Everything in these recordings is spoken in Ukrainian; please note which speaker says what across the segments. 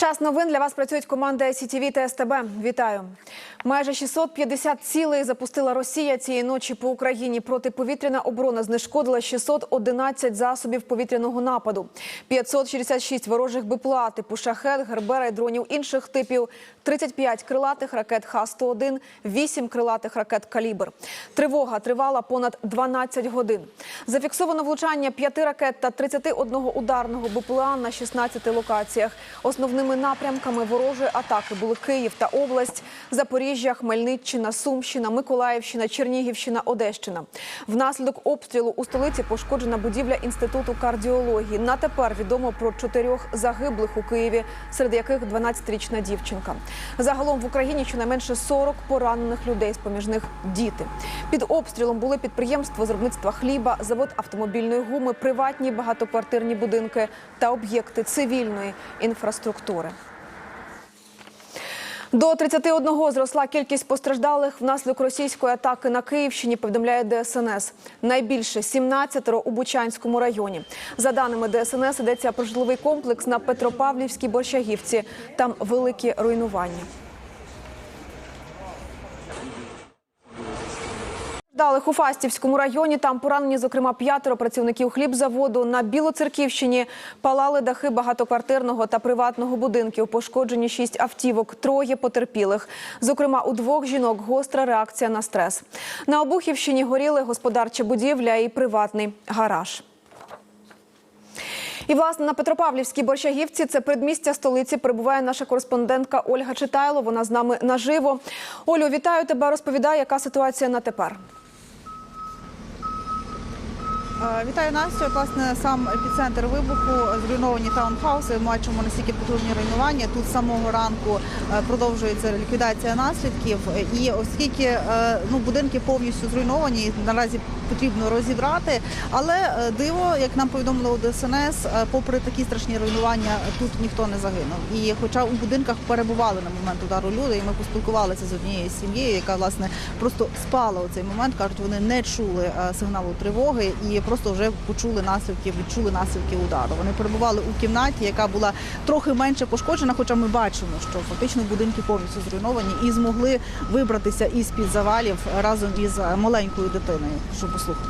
Speaker 1: Час новин для вас працюють команди СІТВ та СТБ. Вітаю. Майже 650 цілей запустила Росія цієї ночі по Україні. Протиповітряна оборона знешкодила 611 засобів повітряного нападу, 566 ворожих БПЛА типу шахет, гербера і дронів інших типів, 35 крилатих ракет Х-101, 8 крилатих ракет «Калібр». Тривога тривала понад 12 годин. Зафіксовано влучання 5 ракет та 31 ударного БПЛА на 16 локаціях. Основними напрямками ворожої атаки були Київ та область, Запоріжжя, Хмельниччина, Сумщина, Миколаївщина, Чернігівщина, Одещина. Внаслідок обстрілу у столиці пошкоджена будівля інституту кардіології. На тепер відомо про чотирьох загиблих у Києві, серед яких 12-річна дівчинка. Загалом в Україні щонайменше 40 поранених людей, з поміж них діти. Під обстрілом були підприємство з виробництва хліба, завод автомобільної гуми, приватні багатоквартирні будинки та об'єкти цивільної інфраструктури. До 31 зросла кількість постраждалих внаслідок російської атаки на Київщині. Повідомляє ДСНС. Найбільше 17 у Бучанському районі. За даними ДСНС, йдеться про житловий комплекс на Петропавлівській Борщагівці. Там великі руйнування. Далих у Фастівському районі там поранені, зокрема, п'ятеро працівників хлібзаводу. На Білоцерківщині палали дахи багатоквартирного та приватного будинків. Пошкоджені шість автівок, троє потерпілих. Зокрема, у двох жінок гостра реакція на стрес. На Обухівщині горіли господарча будівля і приватний гараж. І власне на Петропавлівській Борщагівці це предмістя столиці. Перебуває наша кореспондентка Ольга Читайло. Вона з нами наживо. Олю, вітаю тебе. Розповідай, яка ситуація на тепер.
Speaker 2: Е, Вітаю Настю. Власне, сам епіцентр вибуху, зруйновані таунхауси. Бачимо настільки потужні руйнування. Тут з самого ранку е, продовжується ліквідація наслідків. І оскільки е, ну, будинки повністю зруйновані, наразі потрібно розібрати. Але диво, як нам повідомили у ДСНС, попри такі страшні руйнування, тут ніхто не загинув. І хоча у будинках перебували на момент удару люди, і ми поспілкувалися з однією сім'єю, яка власне просто спала у цей момент. кажуть, вони не чули сигналу тривоги і просто вже почули наслідки, відчули наслідки удару. Вони перебували у кімнаті, яка була трохи менше пошкоджена, хоча ми бачимо, що фактично будинки повністю зруйновані і змогли вибратися із під завалів разом із маленькою дитиною. Щоб послухати.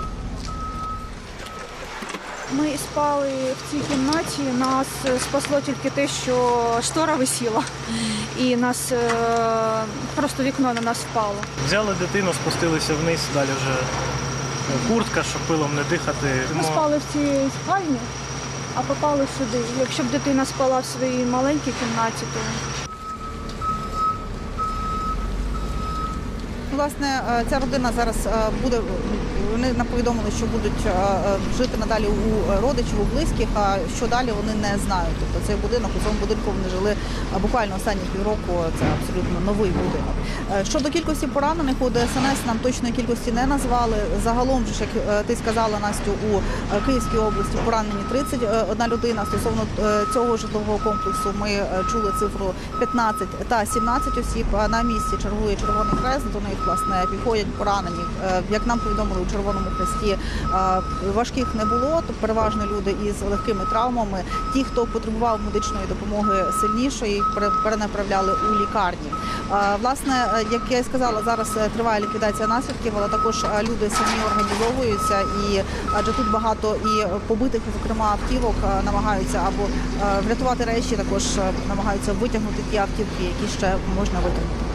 Speaker 3: Ми спали в цій кімнаті. Нас спасло тільки те, що штора висіла, і нас е, просто вікно на нас впало.
Speaker 4: Взяли дитину, спустилися вниз, далі вже куртка, щоб пилом не дихати.
Speaker 3: Ми спали в цій спальні, а попали сюди. Якщо б дитина спала в своїй маленькій кімнаті, то
Speaker 2: Власне, е, ця родина зараз е, буде. Вони нам повідомили, що будуть е, жити надалі у родичів, у близьких. А що далі вони не знають. Тобто цей будинок у цьому будинку вони жили буквально останні півроку. Це абсолютно новий будинок. Щодо кількості поранених у ДСНС нам точної кількості не назвали. Загалом, ж, як ти сказала Настю, у Київській області поранені 31 людина. Стосовно цього житлового комплексу ми чули цифру 15 та 17 осіб. На місці чергує Червоний Хрест. До них власне підходять поранені. Е, Як нам повідомили у Червоному Хресті, е, важких не було. То переважно люди із легкими травмами. Ті, хто потребував медичної допомоги сильнішої, пере- перенаправляли у лікарні. Е, Власне, як я й сказала, зараз триває ліквідація наслідків, але також люди самі організовуються і адже тут багато і побитих, зокрема автівок, намагаються або врятувати речі, також намагаються витягнути ті автівки, які ще можна витягнути.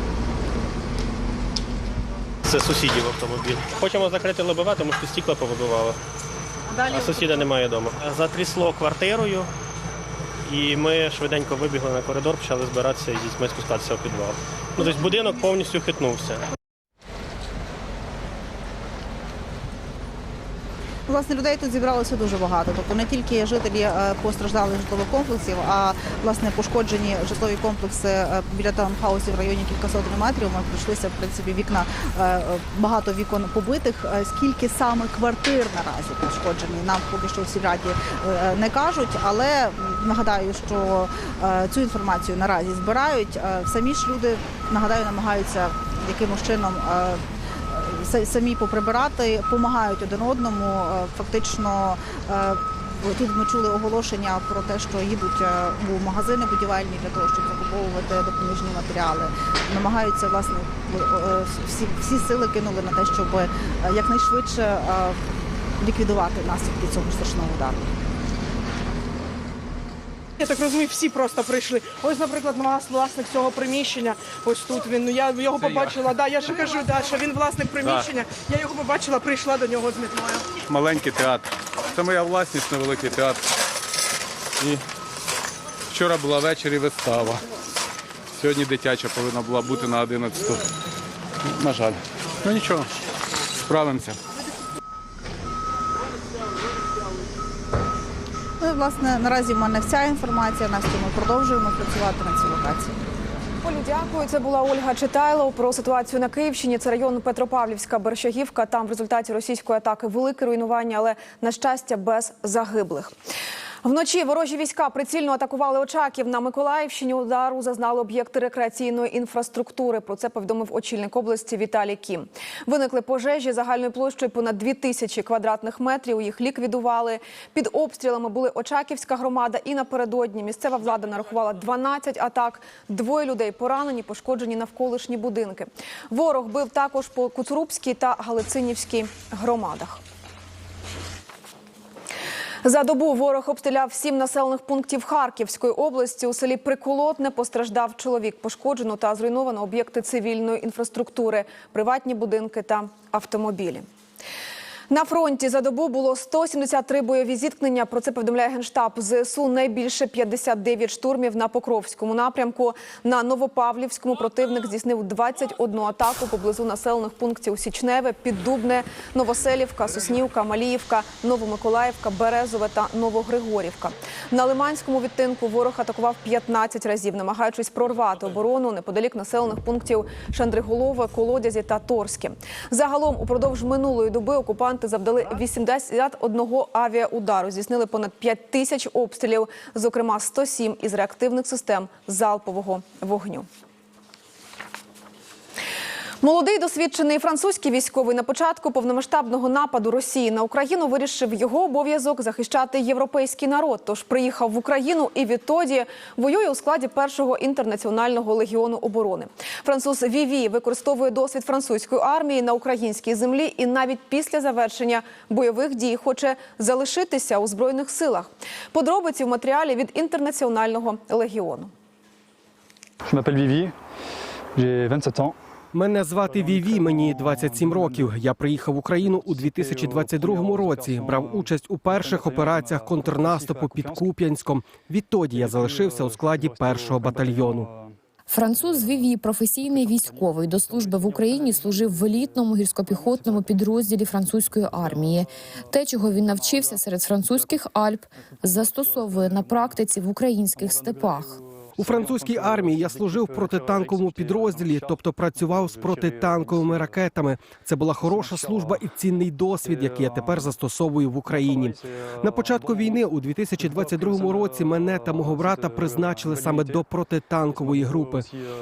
Speaker 5: Це сусідів автомобіль. Хочемо закрити лобове, тому що стікла повибивало. А сусіда немає вдома. Затрісло квартирою, і ми швиденько вибігли на коридор, почали збиратися і з дітьми спускатися в підвал. Ну, тобто будинок повністю хитнувся.
Speaker 2: Власне, людей тут зібралося дуже багато. Тобто не тільки жителі е, постраждалих житлових комплексів, а власне пошкоджені житлові комплекси е, біля таунхаусів в районі кількасот метрів. Ми пройшлися, в принципі, вікна е, багато вікон побитих. Скільки саме квартир наразі пошкоджені, нам поки що в сільраді е, не кажуть, але нагадаю, що цю інформацію наразі збирають. Самі ж люди нагадаю, намагаються якимось чином. Са- самі поприбирати, допомагають один одному. Е, Фактично е, Тут ми чули оголошення про те, що їдуть е, у магазини будівельні для того, щоб закуповувати допоміжні матеріали. Намагаються власне всі, всі сили кинули на те, щоб якнайшвидше ліквідувати наслідки цього страшного удару.
Speaker 6: Я так розумію, всі просто прийшли. Ось, наприклад, нас власник цього приміщення. Ось тут він. Ну я його побачила. Да, я ж кажу, да, що він власник приміщення. Я його побачила, прийшла до нього з метлою.
Speaker 7: маленький театр. Це моя власність невеликий театр. І вчора була ввечері вистава. Сьогодні дитяча повинна була бути на 11. На жаль. Ну нічого, справимося.
Speaker 2: Ну і власне наразі в мене вся інформація. Настю ми продовжуємо працювати на цій локації.
Speaker 1: Олі, дякую. Це була Ольга Читайло про ситуацію на Київщині. Це район Петропавлівська Бершагівка. Там в результаті російської атаки велике руйнування, але на щастя без загиблих. Вночі ворожі війська прицільно атакували Очаків на Миколаївщині. Удару зазнали об'єкти рекреаційної інфраструктури. Про це повідомив очільник області Віталій Кім. Виникли пожежі загальною площею понад 2 тисячі квадратних метрів. Їх ліквідували. Під обстрілами були Очаківська громада. І напередодні місцева влада нарахувала 12 атак. Двоє людей поранені, пошкоджені навколишні будинки. Ворог бив також по Куцурубській та Галицинівській громадах. За добу ворог обстріляв сім населених пунктів Харківської області. У селі Приколотне постраждав чоловік. Пошкоджено та зруйновано об'єкти цивільної інфраструктури, приватні будинки та автомобілі. На фронті за добу було 173 бойові зіткнення. Про це повідомляє генштаб ЗСУ. Найбільше 59 штурмів на Покровському напрямку. На Новопавлівському противник здійснив 21 атаку поблизу населених пунктів Січневе, Піддубне, Новоселівка, Соснівка, Маліївка, Новомиколаївка, Березове та Новогригорівка. На Лиманському відтинку ворог атакував 15 разів, намагаючись прорвати оборону неподалік населених пунктів Шандриголове, Колодязі та Торське. Загалом упродовж минулої доби окупанти завдали 81 авіаудару, здійснили понад 5 тисяч обстрілів, зокрема 107 із реактивних систем залпового вогню. Молодий досвідчений французький військовий на початку повномасштабного нападу Росії на Україну вирішив його обов'язок захищати європейський народ. Тож приїхав в Україну і відтоді воює у складі першого інтернаціонального легіону оборони. Француз Віві використовує досвід французької армії на українській землі і навіть після завершення бойових дій хоче залишитися у збройних силах. Подробиці в матеріалі від інтернаціонального легіону.
Speaker 8: Je m'appelle j'ai 27 ans.
Speaker 9: Мене звати Віві, мені 27 років. Я приїхав в Україну у 2022 році. Брав участь у перших операціях контрнаступу під Куп'янськом. Відтоді я залишився у складі першого батальйону.
Speaker 10: Француз Віві, професійний військовий до служби в Україні, служив в елітному гірськопіхотному підрозділі французької армії. Те, чого він навчився серед французьких Альп, застосовує на практиці в українських степах.
Speaker 9: У французькій армії я служив в протитанковому підрозділі, тобто працював з протитанковими ракетами. Це була хороша служба і цінний досвід, який я тепер застосовую в Україні. На початку війни у 2022 році мене та мого брата призначили саме до протитанкової групи.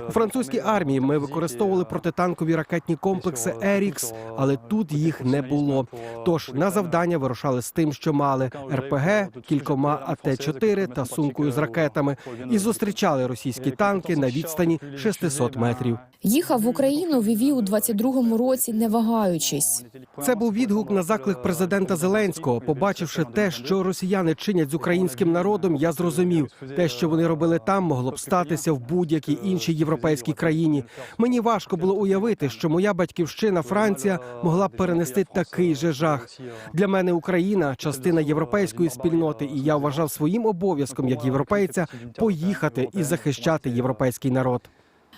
Speaker 9: У французькій армії ми використовували протитанкові ракетні комплекси Ерікс, але тут їх не було. Тож на завдання вирушали з тим, що мали РПГ, кількома АТ-4 та сумкою з ракетами, і зустрічали російські танки на відстані 600 метрів.
Speaker 10: Їхав в Україну Віві у 22-му році, не вагаючись.
Speaker 9: Це був відгук на заклик президента Зеленського. Побачивши те, що росіяни чинять з українським народом, я зрозумів, те, що вони робили там, могло б статися в будь-якій іншій європейській країні. Мені важко було уявити, що моя батьківщина Франція могла б перенести такий же жах. Для мене Україна частина європейської спільноти, і я вважав своїм обов'язком як європейця поїхати і захищати європейський народ.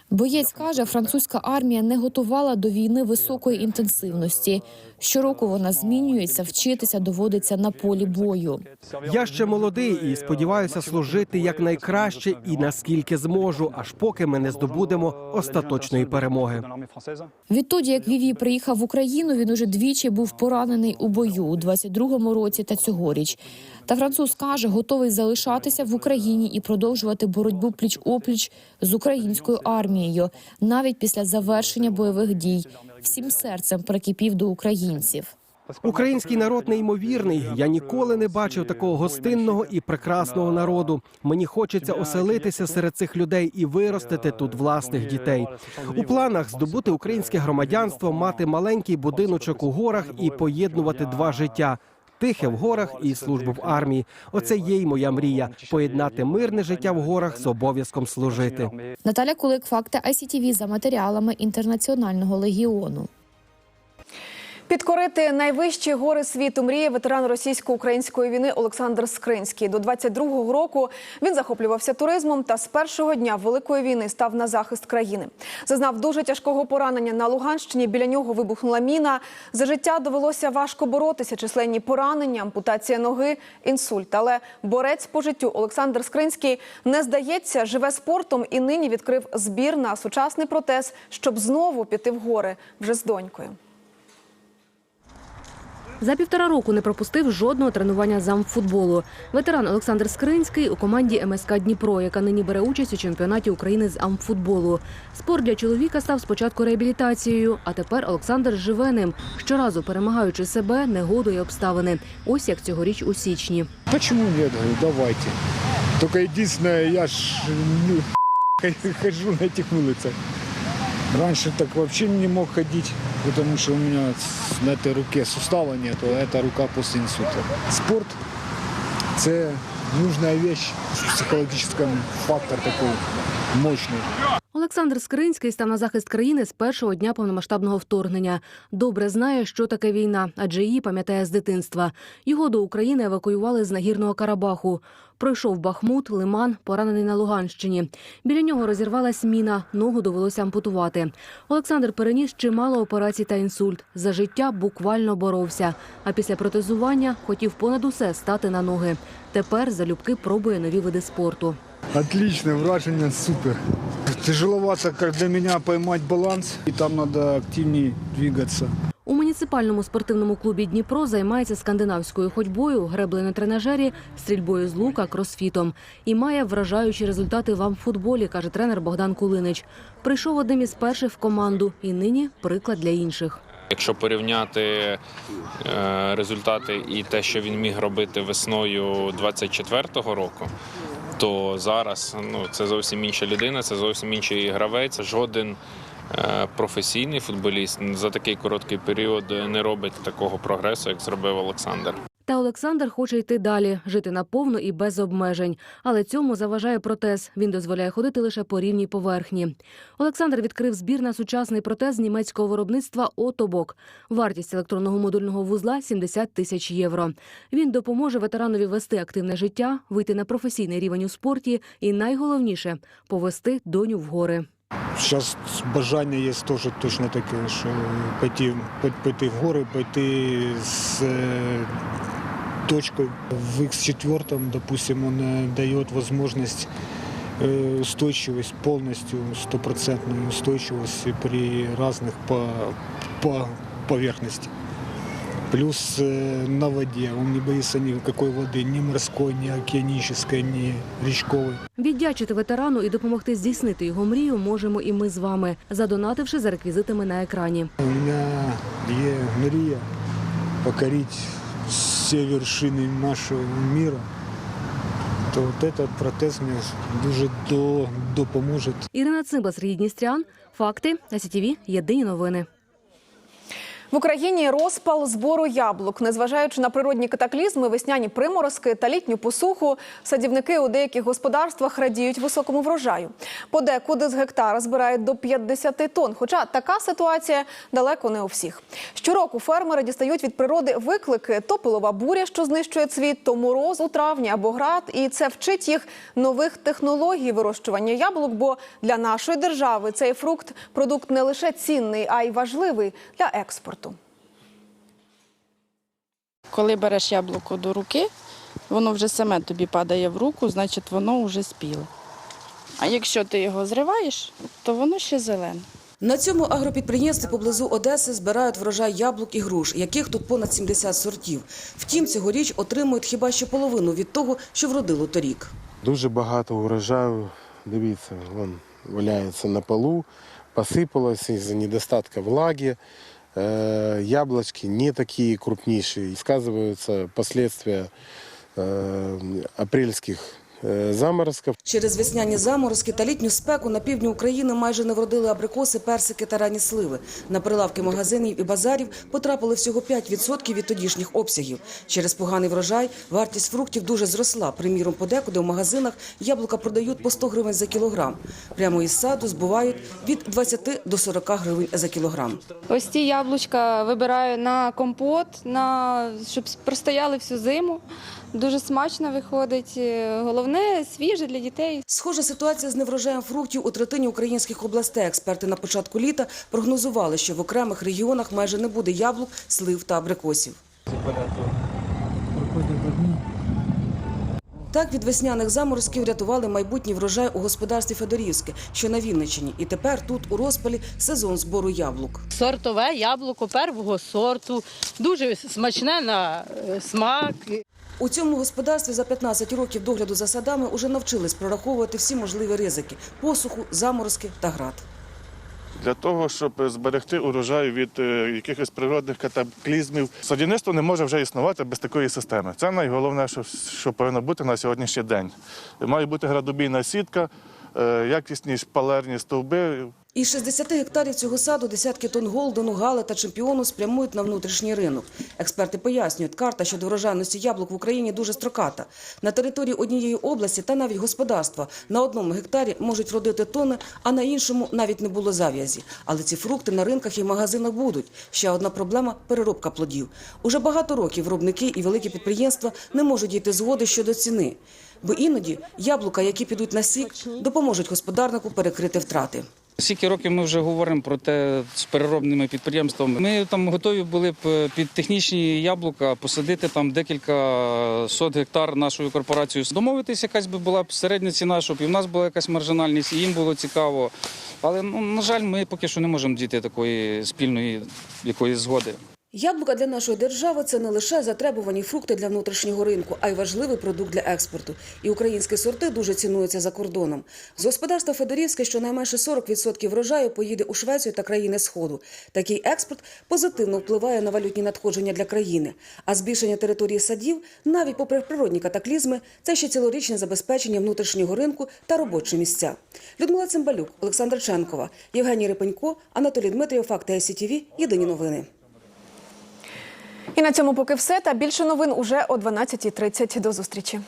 Speaker 10: Боєць каже, французька армія не готувала до війни високої інтенсивності. Щороку вона змінюється, вчитися доводиться на полі бою.
Speaker 9: Я ще молодий і сподіваюся служити якнайкраще і наскільки зможу, аж поки ми не здобудемо остаточної перемоги.
Speaker 10: Відтоді, як Віві приїхав в Україну, він уже двічі був поранений у бою у 22-му році та цьогоріч. Та француз каже, готовий залишатися в Україні і продовжувати боротьбу пліч опліч з українською армією, навіть після завершення бойових дій. Всім серцем прикипів до українців.
Speaker 9: Український народ неймовірний. Я ніколи не бачив такого гостинного і прекрасного народу. Мені хочеться оселитися серед цих людей і виростити тут власних дітей. У планах здобути українське громадянство, мати маленький будиночок у горах і поєднувати два життя. Тихе в горах і службу в армії. Оце є й моя мрія поєднати мирне життя в горах з обов'язком служити.
Speaker 10: Наталя Кулик, факти ICTV за матеріалами інтернаціонального легіону.
Speaker 1: Підкорити найвищі гори світу мріє ветеран російсько-української війни Олександр Скринський. До 22-го року він захоплювався туризмом та з першого дня великої війни став на захист країни. Зазнав дуже тяжкого поранення на Луганщині. Біля нього вибухнула міна. За життя довелося важко боротися. Численні поранення, ампутація ноги, інсульт. Але борець по життю Олександр Скринський не здається, живе спортом і нині відкрив збір на сучасний протез, щоб знову піти в гори вже з донькою.
Speaker 11: За півтора року не пропустив жодного тренування з амфутболу. Ветеран Олександр Скринський у команді МСК Дніпро, яка нині бере участь у чемпіонаті України з амфутболу. Спорт для чоловіка став спочатку реабілітацією, а тепер Олександр живе ним, щоразу перемагаючи себе, негоду і обставини. Ось як цьогоріч у січні.
Speaker 12: Почему нет? Говорю, давайте. Только единственное, я ж ну, хожу на этих улицах. Раньше так вообще не мог ходить, потому что у меня с- на этой руке сустава нет, а эта рука после инсульта. Спорт – це нужная вещь, психологический фактор такой мощный.
Speaker 11: Олександр Скринський став на захист країни з першого дня повномасштабного вторгнення. Добре знає, що таке війна, адже її пам'ятає з дитинства. Його до України евакуювали з нагірного Карабаху. Пройшов Бахмут, Лиман, поранений на Луганщині. Біля нього розірвалась міна, ногу довелося ампутувати. Олександр переніс чимало операцій та інсульт. За життя буквально боровся. А після протезування хотів понад усе стати на ноги. Тепер залюбки пробує нові види спорту.
Speaker 12: Отлично, враження супер. Тяжеловато как для меня поймать баланс, и там надо активнее двигаться.
Speaker 11: У муніципальному спортивному клубі Дніпро займається скандинавською ходьбою, греблею на тренажері, стрільбою з лука, кросфітом і має вражаючі результати в амфутболі, каже тренер Богдан Кулинич. Прийшов одним із перших в команду і нині приклад для інших.
Speaker 13: Якщо порівняти е, результати і те, що він міг робити весною 24-го року, то зараз ну це зовсім інша людина, це зовсім інший гравець. Жоден професійний футболіст за такий короткий період не робить такого прогресу, як зробив Олександр.
Speaker 11: Та Олександр хоче йти далі, жити наповну і без обмежень. Але цьому заважає протез. Він дозволяє ходити лише по рівній поверхні. Олександр відкрив збір на сучасний протез німецького виробництва Отобок. Вартість електронного модульного вузла 70 тисяч євро. Він допоможе ветеранові вести активне життя, вийти на професійний рівень у спорті і найголовніше повести доню в гори.
Speaker 12: Зараз бажання є теж точно таке, що пойти, пойти в гори, пойти з е, точкою. В X4, допустим, он э, дает возможность э, устойчивость, полностью стопроцентную устойчивость при разных по, по поверхности. Плюс э, на воде. Он не боится никакой воды, ни морской, ни океанической, ни речковой.
Speaker 11: Віддячити ветерану і допомогти здійснити його мрію можемо і ми з вами, задонативши за реквізитами на екрані.
Speaker 12: У меня є мрія покорить всі вершини нашого мира. То вот этот протез мені дуже до, допоможе.
Speaker 11: Ірина Цимба, Сергій Дністрян. Факти. СІТВ. Єдині новини.
Speaker 1: В Україні розпал збору яблук. Незважаючи на природні катаклізми, весняні приморозки та літню посуху, садівники у деяких господарствах радіють високому врожаю. Подекуди з гектара збирають до 50 тонн. Хоча така ситуація далеко не у всіх. Щороку фермери дістають від природи виклики: то пилова буря, що знищує цвіт, то мороз у травні або град. І це вчить їх нових технологій вирощування яблук. Бо для нашої держави цей фрукт продукт не лише цінний, а й важливий для експорту.
Speaker 14: Коли береш яблуко до руки, воно вже саме тобі падає в руку, значить воно вже спіло. А якщо ти його зриваєш, то воно ще зелене.
Speaker 15: На цьому агропідприємстві поблизу Одеси збирають врожай яблук і груш, яких тут понад 70 сортів. Втім, цьогоріч отримують хіба що половину від того, що вродило торік.
Speaker 16: Дуже багато урожаю. Дивіться, вон валяється на полу, посипалося із-за недостатку влаги. э, яблочки не такие крупнейшие. Сказываются последствия э, апрельских э, заморозков.
Speaker 15: Через весняні заморозки та літню спеку на півдні України майже не вродили абрикоси, персики та ранні сливи. На прилавки магазинів і базарів потрапили всього 5% від тодішніх обсягів. Через поганий врожай вартість фруктів дуже зросла. Приміром, подекуди в магазинах яблука продають по 100 гривень за кілограм. Прямо із саду збувають від 20 до 40 гривень за кілограм.
Speaker 17: Ось ці яблучка вибираю на компот, на щоб простояли всю зиму. Дуже смачно виходить. Е, Головне свіже для дітей.
Speaker 15: Схожа ситуація з неврожаєм фруктів у третині українських областей. Експерти на початку літа прогнозували, що в окремих регіонах майже не буде яблук, слив та абрикосів. Так від весняних заморозків рятували майбутній врожай у господарстві Федорівське, що на Вінниччині. І тепер тут у розпалі сезон збору яблук.
Speaker 18: Сортове яблуко первого сорту, дуже смачне на е, смак.
Speaker 15: У цьому господарстві за 15 років догляду за садами уже навчились прораховувати всі можливі ризики – посуху, заморозки та град.
Speaker 19: Для того, щоб зберегти урожай від е, якихось природних катаклізмів, садівництво не може вже існувати без такої системи. Це найголовніше, що, що повинно бути на сьогоднішній день. Має бути градобійна сітка, е, якісні шпалерні стовби,
Speaker 15: Із 60 гектарів цього саду десятки тонн голдену, гали та чемпіону спрямують на внутрішній ринок. Експерти пояснюють, карта щодо врожайності яблук в Україні дуже строката. На території однієї області та навіть господарства на одному гектарі можуть родити тонни, а на іншому навіть не було зав'язі. Але ці фрукти на ринках і магазинах будуть. Ще одна проблема – переробка плодів. Уже багато років виробники і великі підприємства не можуть дійти згоди щодо ціни. Бо іноді яблука, які підуть на сік, допоможуть господарнику перекрити втрати.
Speaker 20: Скільки років ми вже говоримо про те з переробними підприємствами. Ми там готові були б е, під технічні яблука посадити там декілька сот гектар нашою корпорацією. Домовитись, якась би була б середня ціна, щоб і в нас була якась маржинальність, і їм було цікаво. Але ну на жаль, ми поки що не можемо дійти такої спільної якоїсь згоди.
Speaker 15: Яблука для нашої держави це не лише затребувані фрукти для внутрішнього ринку, а й важливий продукт для експорту. І українські сорти дуже цінуються за кордоном. З господарства Федорівське щонайменше 40% врожаю поїде у Швецію та країни Сходу. Такий експорт позитивно впливає на валютні надходження для країни. А збільшення території садів, навіть попри природні катаклізми, це ще цілорічне забезпечення внутрішнього ринку та робочі місця. Людмила Цимбалюк, Олександр Ченкова, Євгеній Рипенько, Анатолій Дмитрієв, Факти СІТВ. Єдині новини.
Speaker 1: І на цьому поки все. Та більше новин уже о 12.30. До зустрічі.